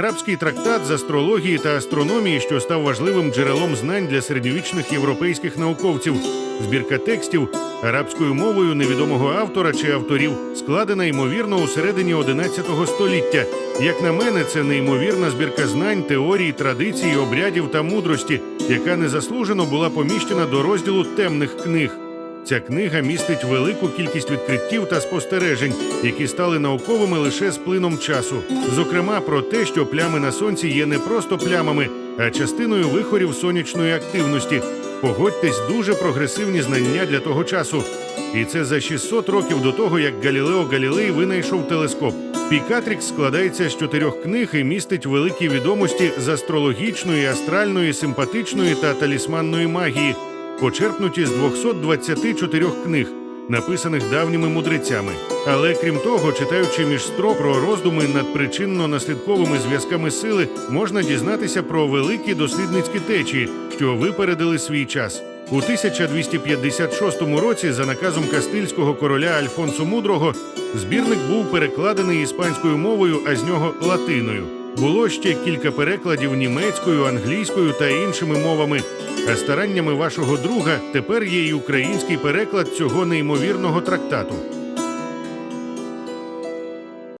арабський трактат з астрології та астрономії, що став важливим джерелом знань для середньовічних європейських науковців. Збірка текстів арабською мовою невідомого автора чи авторів складена ймовірно у середині 11 століття. Як на мене, це неймовірна збірка знань, теорій, традицій, обрядів та мудрості, яка незаслужено була поміщена до розділу темних книг. Ця книга містить велику кількість відкриттів та спостережень, які стали науковими лише з плином часу. Зокрема, про те, що плями на сонці є не просто плямами, а частиною вихорів сонячної активності. Погодьтесь, дуже прогресивні знання для того часу. І це за 600 років до того, як Галілео Галілей винайшов телескоп. Пікатрікс складається з чотирьох книг і містить великі відомості з астрологічної, астральної, симпатичної та талісманної магії, почерпнуті з 224 книг, написаних давніми мудрецями. Але крім того, читаючи між строк про роздуми над причинно-наслідковими зв'язками сили, можна дізнатися про великі дослідницькі течії, що випередили свій час. У 1256 році, за наказом кастильського короля Альфонсо Мудрого, збірник був перекладений іспанською мовою, а з нього латиною. Було ще кілька перекладів німецькою, англійською та іншими мовами. А стараннями вашого друга тепер є й український переклад цього неймовірного трактату.